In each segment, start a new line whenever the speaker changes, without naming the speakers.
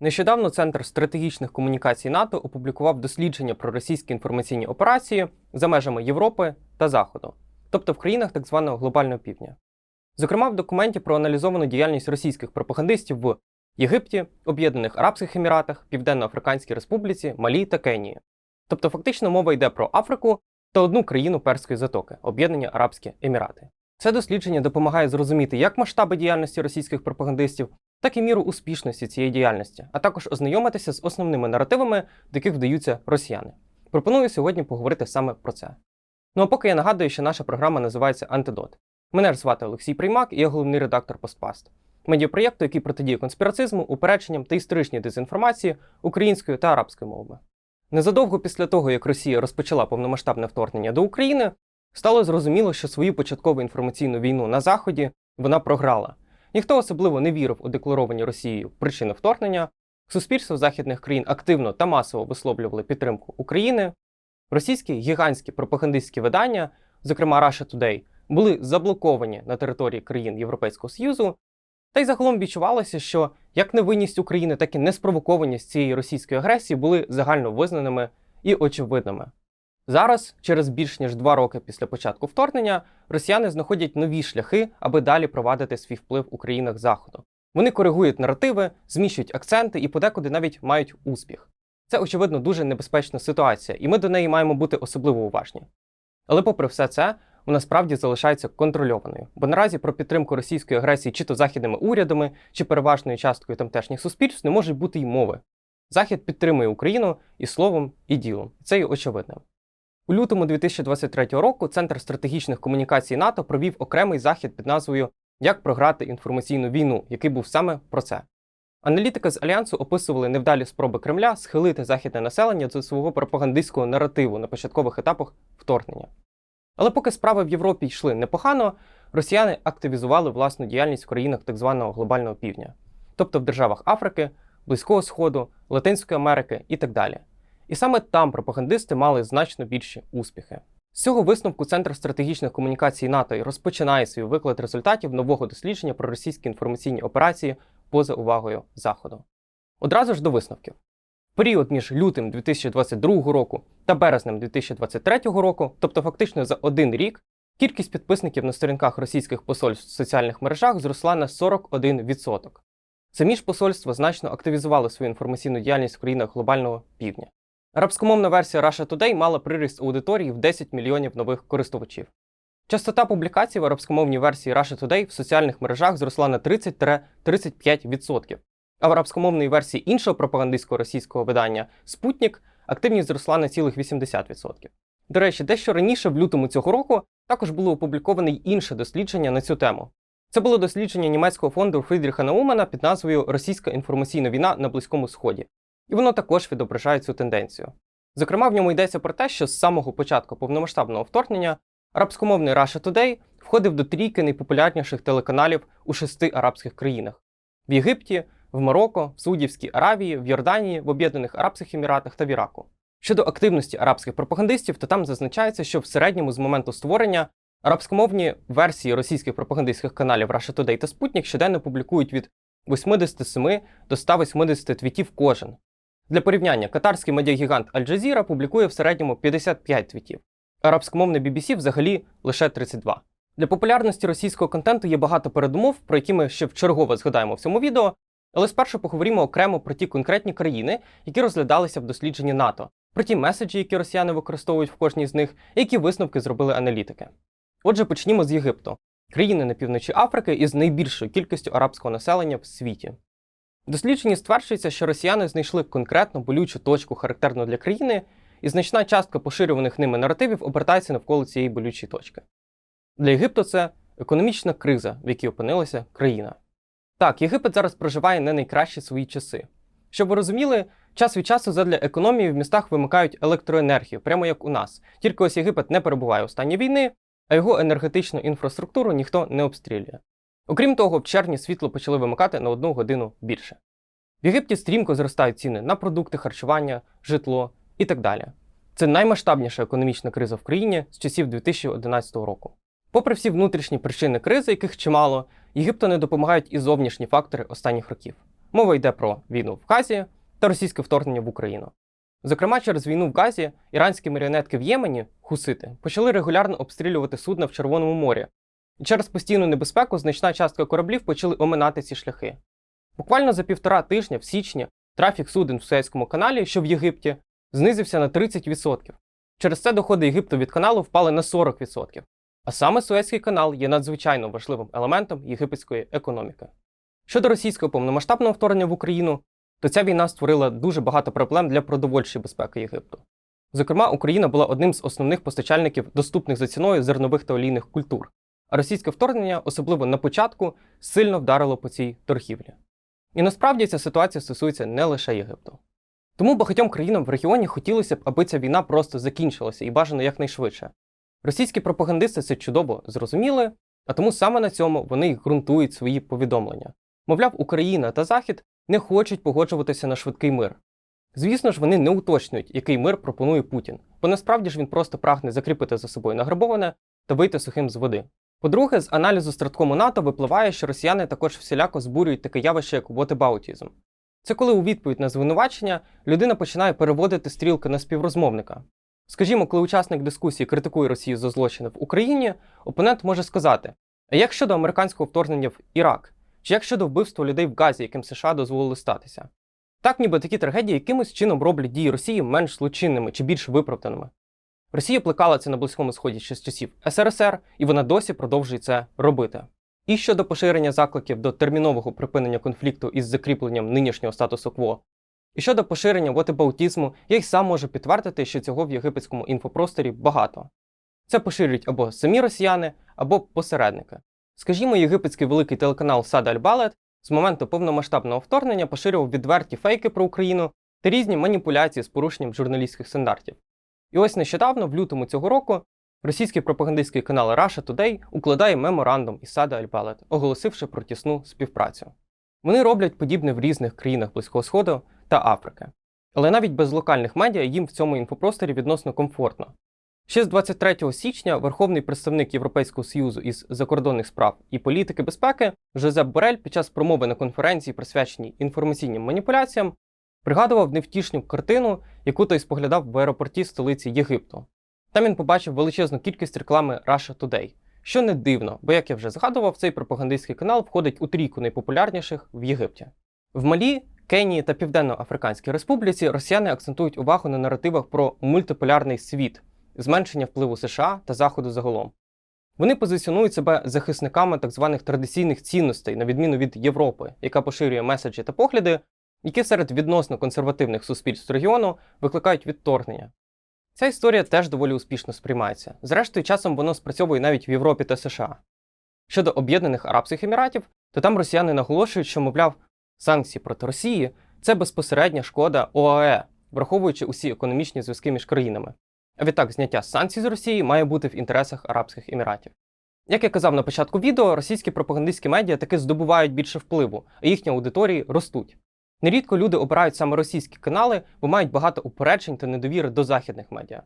Нещодавно Центр стратегічних комунікацій НАТО опублікував дослідження про російські інформаційні операції за межами Європи та Заходу, тобто в країнах так званого глобального півдня. Зокрема, в документі проаналізовано діяльність російських пропагандистів в Єгипті, Об'єднаних Арабських Еміратах, Південно-Африканській Республіці, Малі та Кенії. Тобто, фактично мова йде про Африку та одну країну Перської затоки Об'єднані Арабські Емірати. Це дослідження допомагає зрозуміти як масштаби діяльності російських пропагандистів, так і міру успішності цієї діяльності, а також ознайомитися з основними наративами, до яких вдаються росіяни. Пропоную сьогодні поговорити саме про це. Ну а поки я нагадую, що наша програма називається Антидот. Мене ж звати Олексій Приймак, і я головний редактор Постпаст, медіапроєкту, який протидіє конспірацизму, упередженням та історичній дезінформації українською та арабською мовами. Незадовго після того, як Росія розпочала повномасштабне вторгнення до України, стало зрозуміло, що свою початкову інформаційну війну на Заході вона програла. Ніхто особливо не вірив у декларовані Росією причини вторгнення. Суспільство західних країн активно та масово висловлювали підтримку України. Російські гігантські пропагандистські видання, зокрема Russia Today, були заблоковані на території країн Європейського Союзу. Та й загалом відчувалося, що як невинність України, так і неспровокованість цієї російської агресії були загально визнаними і очевидними. Зараз, через більш ніж два роки після початку вторгнення, росіяни знаходять нові шляхи, аби далі провадити свій вплив у країнах Заходу. Вони коригують наративи, зміщують акценти і подекуди навіть мають успіх. Це, очевидно, дуже небезпечна ситуація, і ми до неї маємо бути особливо уважні. Але, попри все це, вона справді залишається контрольованою, бо наразі про підтримку російської агресії чи то західними урядами, чи переважною часткою тамтешніх суспільств не може бути й мови. Захід підтримує Україну і словом, і ділом. Це є очевидним. У лютому 2023 року Центр стратегічних комунікацій НАТО провів окремий захід під назвою Як програти інформаційну війну, який був саме про це. Аналітики з альянсу описували невдалі спроби Кремля схилити західне населення до свого пропагандистського наративу на початкових етапах вторгнення. Але поки справи в Європі йшли непогано, росіяни активізували власну діяльність в країнах так званого глобального півдня, тобто в державах Африки, Близького Сходу, Латинської Америки і так далі. І саме там пропагандисти мали значно більші успіхи. З цього висновку Центр стратегічних комунікацій НАТО і розпочинає свій виклад результатів нового дослідження про російські інформаційні операції поза увагою Заходу. Одразу ж до висновків. Період між лютим 2022 року та березнем 2023 року, тобто фактично за один рік, кількість підписників на сторінках російських посольств в соціальних мережах зросла на 41%. Самі ж посольства значно активізували свою інформаційну діяльність в країнах глобального півдня. Арабськомовна версія Russia Today мала приріст аудиторії в 10 мільйонів нових користувачів. Частота публікацій в арабськомовній версії Russia Today в соціальних мережах зросла на 30-35%. А в арабськомовній версії іншого пропагандистського російського видання Спутник активність зросла на цілих 80%. До речі, дещо раніше, в лютому цього року, також було опубліковане й інше дослідження на цю тему. Це було дослідження німецького фонду Фрідріха Наумана під назвою Російська інформаційна війна на Близькому Сході. І воно також відображає цю тенденцію. Зокрема, в ньому йдеться про те, що з самого початку повномасштабного вторгнення арабськомовний Russia Today входив до трійки найпопулярніших телеканалів у шести арабських країнах: в Єгипті, в Марокко, в Саудівській Аравії, в Йорданії, в Об'єднаних Арабських Еміратах та в Іраку. Щодо активності арабських пропагандистів, то там зазначається, що в середньому з моменту створення арабськомовні версії російських пропагандистських каналів Russia Today та Спутник щоденно публікують від 87 до 180 твітів кожен. Для порівняння, катарський медіагігант Аль Джазіра публікує в середньому 55 твітів, арабськомовне BBC взагалі лише 32. Для популярності російського контенту є багато передумов, про які ми ще вчергово згадаємо в цьому відео, але спершу поговоримо окремо про ті конкретні країни, які розглядалися в дослідженні НАТО, про ті меседжі, які росіяни використовують в кожній з них, і які висновки зробили аналітики. Отже, почнімо з Єгипту, країни на півночі Африки із найбільшою кількістю арабського населення в світі. Дослідженні стверджується, що росіяни знайшли конкретну болючу точку, характерну для країни, і значна частка поширюваних ними наративів обертається навколо цієї болючої точки. Для Єгипту це економічна криза, в якій опинилася країна. Так, Єгипет зараз проживає не найкращі свої часи. Щоб ви розуміли, час від часу задля економії в містах вимикають електроенергію, прямо як у нас. Тільки ось Єгипет не перебуває у стані війни, а його енергетичну інфраструктуру ніхто не обстрілює. Окрім того, в червні світло почали вимикати на одну годину більше. В Єгипті стрімко зростають ціни на продукти харчування, житло і так далі. Це наймасштабніша економічна криза в країні з часів 2011 року. Попри всі внутрішні причини кризи, яких чимало, Єгипту не допомагають і зовнішні фактори останніх років. Мова йде про війну в Газі та російське вторгнення в Україну. Зокрема, через війну в Газі іранські маріонетки в Ємені, хусити, почали регулярно обстрілювати судна в Червоному морі, через постійну небезпеку значна частка кораблів почали оминати ці шляхи. Буквально за півтора тижня в січні трафік суден в Суецькому каналі, що в Єгипті, знизився на 30%. Через це доходи Єгипту від каналу впали на 40%. А саме Суецький канал є надзвичайно важливим елементом єгипетської економіки. Щодо російського повномасштабного вторгнення в Україну, то ця війна створила дуже багато проблем для продовольчої безпеки Єгипту. Зокрема, Україна була одним з основних постачальників доступних за ціною зернових та олійних культур, російське вторгнення, особливо на початку, сильно вдарило по цій торгівлі. І насправді ця ситуація стосується не лише Єгипту. Тому багатьом країнам в регіоні хотілося б, аби ця війна просто закінчилася і бажано якнайшвидше. Російські пропагандисти це чудово зрозуміли, а тому саме на цьому вони й ґрунтують свої повідомлення. Мовляв, Україна та Захід не хочуть погоджуватися на швидкий мир. Звісно ж, вони не уточнюють, який мир пропонує Путін, бо насправді ж він просто прагне закріпити за собою награбоване та вийти сухим з води. По-друге, з аналізу страткому НАТО випливає, що росіяни також всіляко збурюють таке явище, як вотебаутізм. Це коли у відповідь на звинувачення людина починає переводити стрілки на співрозмовника. Скажімо, коли учасник дискусії критикує Росію за злочини в Україні, опонент може сказати: а як щодо американського вторгнення в Ірак, чи як щодо вбивства людей в Газі, яким США дозволили статися? Так, ніби такі трагедії якимось чином роблять дії Росії менш злочинними чи більш виправданими. Росія плекала це на Близькому Сході ще з часів СРСР, і вона досі продовжує це робити. І щодо поширення закликів до термінового припинення конфлікту із закріпленням нинішнього статусу кво. І щодо поширення вотебаутізму, я й сам можу підтвердити, що цього в єгипетському інфопросторі багато. Це поширюють або самі росіяни, або посередники. Скажімо, єгипетський великий телеканал Сада Аль-Балет з моменту повномасштабного вторгнення поширював відверті фейки про Україну та різні маніпуляції з порушенням журналістських стандартів. І ось нещодавно, в лютому цього року, російський пропагандистський канал Russia Today укладає меморандум із Сада Аль-Балет, оголосивши про тісну співпрацю. Вони роблять подібне в різних країнах Близького Сходу та Африки. Але навіть без локальних медіа їм в цьому інфопросторі відносно комфортно. Ще з 23 січня верховний представник Європейського союзу із закордонних справ і політики безпеки Жозеп Борель під час промови на конференції, присвяченій інформаційним маніпуляціям, пригадував невтішну картину, яку той споглядав в аеропорті столиці Єгипту. Там він побачив величезну кількість реклами Russia Today, що не дивно, бо, як я вже згадував, цей пропагандистський канал входить у трійку найпопулярніших в Єгипті. В Малі, Кенії та Південно-Африканській Республіці росіяни акцентують увагу на наративах про мультиполярний світ, зменшення впливу США та Заходу загалом. Вони позиціонують себе захисниками так званих традиційних цінностей, на відміну від Європи, яка поширює меседжі та погляди, які серед відносно консервативних суспільств регіону викликають відторгнення. Ця історія теж доволі успішно сприймається. Зрештою, часом воно спрацьовує навіть в Європі та США. Щодо Об'єднаних Арабських Еміратів, то там росіяни наголошують, що, мовляв, санкції проти Росії це безпосередня шкода ОАЕ, враховуючи усі економічні зв'язки між країнами. А відтак, зняття санкцій з Росії має бути в інтересах Арабських Еміратів. Як я казав на початку відео, російські пропагандистські медіа таки здобувають більше впливу, а їхні аудиторії ростуть. Нерідко люди обирають саме російські канали, бо мають багато упереджень та недовіри до західних медіа.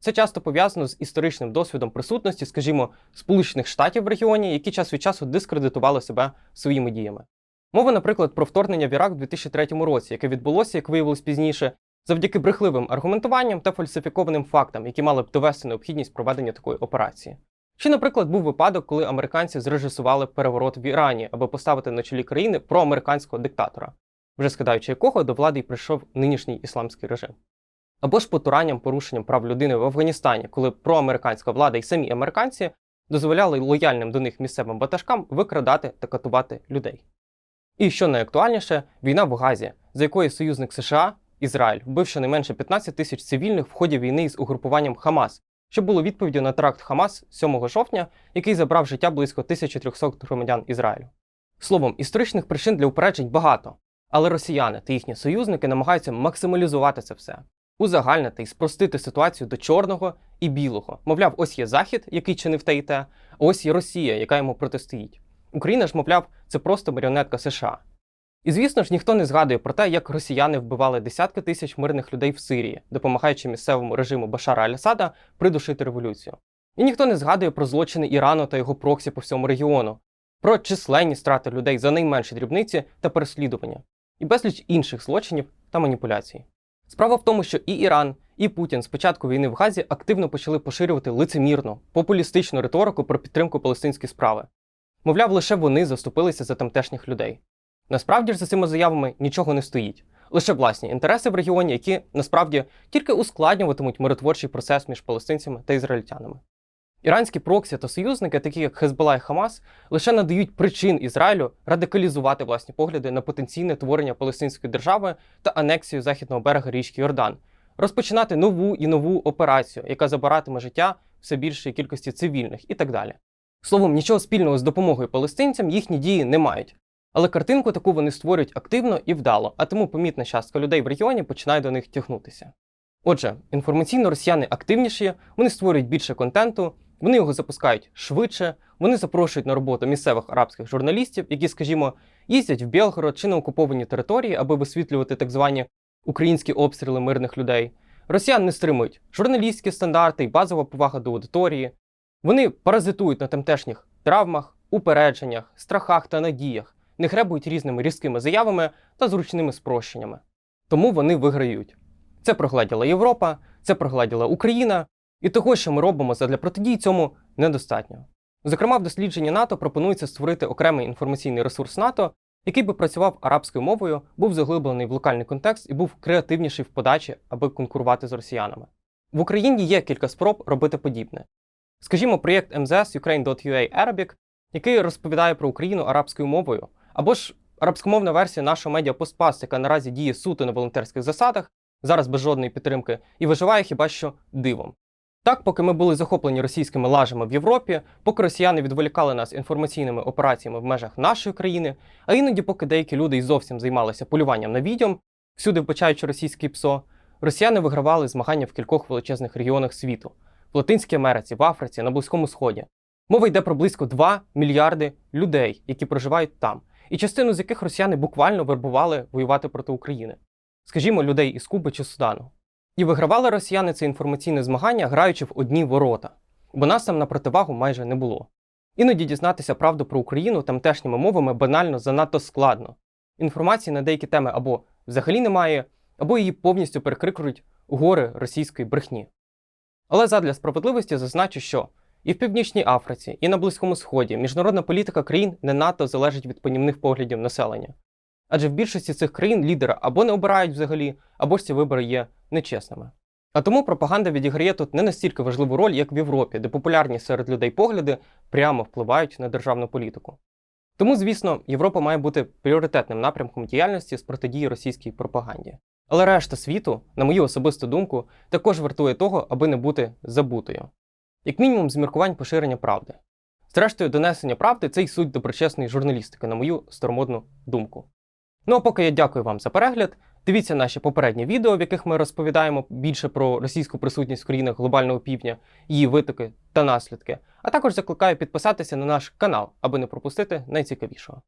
Це часто пов'язано з історичним досвідом присутності, скажімо, Сполучених Штатів в регіоні, які час від часу дискредитували себе своїми діями. Мова, наприклад, про вторгнення в Ірак у 2003 році, яке відбулося, як виявилось пізніше, завдяки брехливим аргументуванням та фальсифікованим фактам, які мали б довести необхідність проведення такої операції. Чи, наприклад, був випадок, коли американці зрежисували переворот в Ірані, аби поставити на чолі країни проамериканського диктатора, вже скидаючи якого до влади й прийшов нинішній ісламський режим. Або ж потуранням порушенням прав людини в Афганістані, коли проамериканська влада і самі американці дозволяли лояльним до них місцевим баташкам викрадати та катувати людей. І що найактуальніше, війна в Газі, за якою союзник США, Ізраїль, вбив щонайменше 15 тисяч цивільних в ході війни з угрупуванням Хамас, що було відповіддю на теракт Хамас 7 жовтня, який забрав життя близько 1300 громадян Ізраїлю. Словом, історичних причин для упереджень багато, але росіяни та їхні союзники намагаються максималізувати це все, узагальнити і спростити ситуацію до чорного і білого. Мовляв, ось є Захід, який чинив те і те, а ось є Росія, яка йому протистоїть. Україна ж, мовляв, це просто маріонетка США. І звісно ж, ніхто не згадує про те, як росіяни вбивали десятки тисяч мирних людей в Сирії, допомагаючи місцевому режиму Башара Аль-Асада придушити революцію. І ніхто не згадує про злочини Ірану та його проксі по всьому регіону, про численні страти людей за найменші дрібниці та переслідування. І безліч інших злочинів та маніпуляцій. Справа в тому, що і Іран, і Путін з початку війни в Газі активно почали поширювати лицемірну, популістичну риторику про підтримку палестинської справи. Мовляв, лише вони заступилися за тамтешніх людей. Насправді ж за цими заявами нічого не стоїть, лише власні інтереси в регіоні, які насправді тільки ускладнюватимуть миротворчий процес між палестинцями та ізраїльтянами. Іранські проксі та союзники, такі як Хезбола і Хамас, лише надають причин Ізраїлю радикалізувати власні погляди на потенційне творення палестинської держави та анексію західного берега річки Йордан, розпочинати нову і нову операцію, яка забиратиме життя все більшої кількості цивільних і так далі. Словом, нічого спільного з допомогою палестинцям їхні дії не мають. Але картинку таку вони створюють активно і вдало, а тому помітна частка людей в регіоні починає до них тягнутися. Отже, інформаційно росіяни активніші, вони створюють більше контенту, вони його запускають швидше, вони запрошують на роботу місцевих арабських журналістів, які, скажімо, їздять в Білгород чи на окуповані території, аби висвітлювати так звані українські обстріли мирних людей. Росіян не стримують журналістські стандарти і базова повага до аудиторії. Вони паразитують на тамтешніх травмах, упередженнях, страхах та надіях, не гребують різними різкими заявами та зручними спрощеннями. Тому вони виграють. Це прогледіла Європа, це прогледіла Україна, і того, що ми робимо задля протидії цьому, недостатньо. Зокрема, в дослідженні НАТО пропонується створити окремий інформаційний ресурс НАТО, який би працював арабською мовою, був заглиблений в локальний контекст і був креативніший в подачі, аби конкурувати з росіянами. В Україні є кілька спроб робити подібне. Скажімо, проєкт МЗС Ukraine.ua Arabic, який розповідає про Україну арабською мовою, або ж арабськомовна версія нашого медіа Постпас, яка наразі діє суто на волонтерських засадах, зараз без жодної підтримки, і виживає хіба що дивом. Так, поки ми були захоплені російськими лажами в Європі, поки росіяни відволікали нас інформаційними операціями в межах нашої країни, а іноді, поки деякі люди й зовсім займалися полюванням на відьом, всюди вбачаючи російське псо, росіяни вигравали змагання в кількох величезних регіонах світу в Латинській Америці, в Африці, на Близькому Сході. Мова йде про близько 2 мільярди людей, які проживають там, і частину з яких росіяни буквально вербували воювати проти України, скажімо, людей із Куби чи Судану. І вигравали росіяни це інформаційне змагання, граючи в одні ворота, бо нас там на противагу майже не було. Іноді дізнатися правду про Україну тамтешніми мовами банально занадто складно. Інформації на деякі теми або взагалі немає, або її повністю перекрикують гори російської брехні. Але задля справедливості зазначу, що і в Північній Африці, і на Близькому Сході міжнародна політика країн не надто залежить від панівних поглядів населення. Адже в більшості цих країн лідера або не обирають взагалі, або ж ці вибори є нечесними. А тому пропаганда відіграє тут не настільки важливу роль, як в Європі, де популярні серед людей погляди прямо впливають на державну політику. Тому, звісно, Європа має бути пріоритетним напрямком діяльності з протидії російській пропаганді. Але решта світу, на мою особисту думку, також вартує того, аби не бути забутою. Як мінімум, з міркувань поширення правди. Зрештою, донесення правди це й суть доброчесної журналістики, на мою старомодну думку. Ну а поки я дякую вам за перегляд. Дивіться наші попередні відео, в яких ми розповідаємо більше про російську присутність в країнах глобального півдня, її витоки та наслідки. А також закликаю підписатися на наш канал, аби не пропустити найцікавішого.